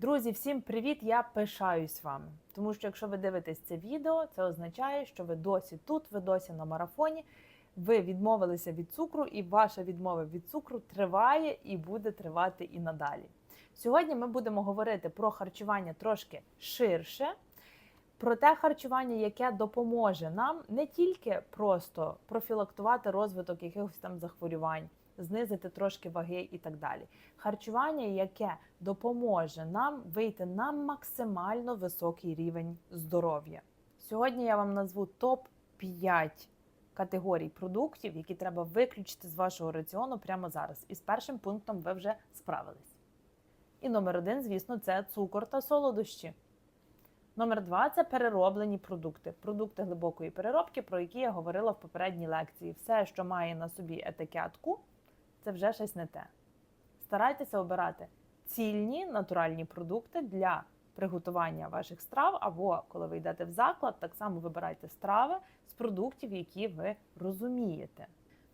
Друзі, всім привіт! Я пишаюсь вами. Тому що якщо ви дивитесь це відео, це означає, що ви досі тут, ви досі на марафоні, ви відмовилися від цукру, і ваша відмова від цукру триває і буде тривати і надалі. Сьогодні ми будемо говорити про харчування трошки ширше, про те харчування, яке допоможе нам не тільки просто профілактувати розвиток якихось там захворювань, знизити трошки ваги і так далі. Харчування, яке допоможе нам вийти на максимально високий рівень здоров'я. Сьогодні я вам назву топ 5 категорій продуктів, які треба виключити з вашого раціону прямо зараз. І з першим пунктом ви вже справились. І номер один, звісно, це цукор та солодощі. Номер два це перероблені продукти, продукти глибокої переробки, про які я говорила в попередній лекції. Все, що має на собі етикетку, це вже щось не те. Старайтеся обирати цільні натуральні продукти для приготування ваших страв, або коли ви йдете в заклад, так само вибирайте страви з продуктів, які ви розумієте.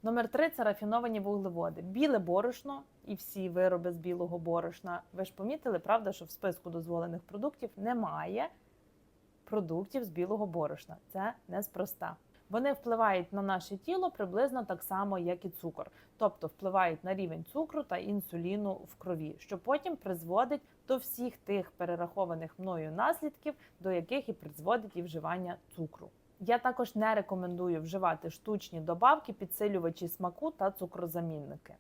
Номер три це рафіновані вуглеводи, біле борошно і всі вироби з білого борошна. Ви ж помітили, правда, що в списку дозволених продуктів немає продуктів з білого борошна. Це неспроста. Вони впливають на наше тіло приблизно так само, як і цукор, тобто впливають на рівень цукру та інсуліну в крові, що потім призводить до всіх тих перерахованих мною наслідків, до яких і призводить і вживання цукру. Я також не рекомендую вживати штучні добавки, підсилювачі смаку та цукрозамінники.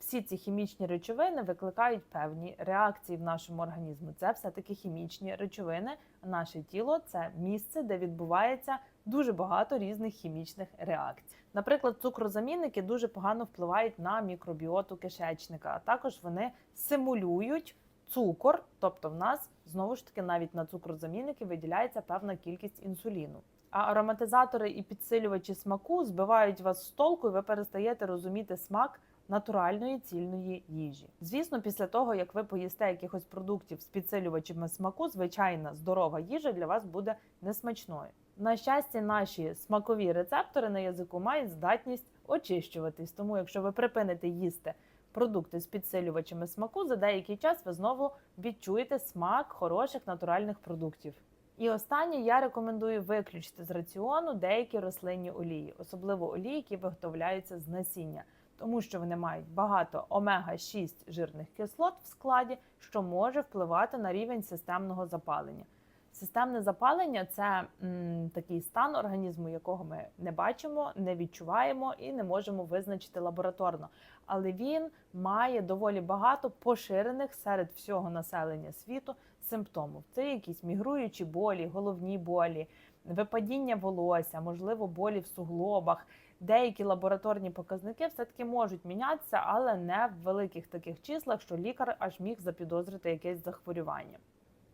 Всі ці хімічні речовини викликають певні реакції в нашому організму. Це все-таки хімічні речовини. Наше тіло це місце, де відбувається дуже багато різних хімічних реакцій. Наприклад, цукрозамінники дуже погано впливають на мікробіоту кишечника, а також вони симулюють цукор, тобто в нас знову ж таки навіть на цукрозамінники виділяється певна кількість інсуліну. А ароматизатори і підсилювачі смаку збивають вас з толку, і ви перестаєте розуміти смак натуральної цільної їжі. Звісно, після того як ви поїсте якихось продуктів з підсилювачами смаку, звичайна здорова їжа для вас буде несмачною. На щастя, наші смакові рецептори на язику мають здатність очищуватись. Тому, якщо ви припините їсти продукти з підсилювачами смаку, за деякий час ви знову відчуєте смак хороших натуральних продуктів. І останнє я рекомендую виключити з раціону деякі рослинні олії, особливо олії, які виготовляються з насіння, тому що вони мають багато омега-6 жирних кислот в складі, що може впливати на рівень системного запалення. Системне запалення це м, такий стан організму, якого ми не бачимо, не відчуваємо і не можемо визначити лабораторно. Але він має доволі багато поширених серед всього населення світу симптомів. Це якісь мігруючі болі, головні болі, випадіння волосся, можливо, болі в суглобах. Деякі лабораторні показники все-таки можуть мінятися, але не в великих таких числах, що лікар аж міг запідозрити якесь захворювання.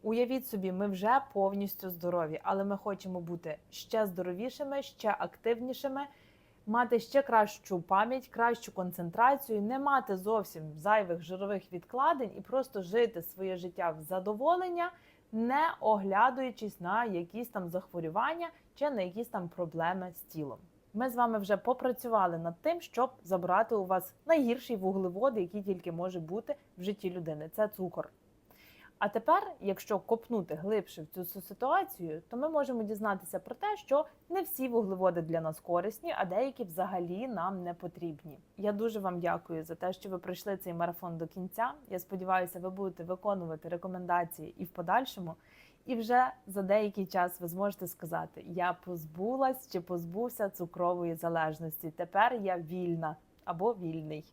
Уявіть собі, ми вже повністю здорові, але ми хочемо бути ще здоровішими, ще активнішими, мати ще кращу пам'ять, кращу концентрацію, не мати зовсім зайвих жирових відкладень і просто жити своє життя в задоволення, не оглядуючись на якісь там захворювання чи на якісь там проблеми з тілом. Ми з вами вже попрацювали над тим, щоб забрати у вас найгірший вуглевод, який тільки може бути в житті людини. Це цукор. А тепер, якщо копнути глибше в цю ситуацію, то ми можемо дізнатися про те, що не всі вуглеводи для нас корисні, а деякі взагалі нам не потрібні. Я дуже вам дякую за те, що ви пройшли цей марафон до кінця. Я сподіваюся, ви будете виконувати рекомендації і в подальшому. І вже за деякий час ви зможете сказати: я позбулась чи позбувся цукрової залежності. Тепер я вільна або вільний.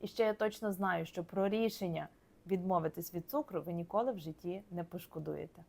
І ще я точно знаю, що про рішення відмовитись від цукру ви ніколи в житті не пошкодуєте.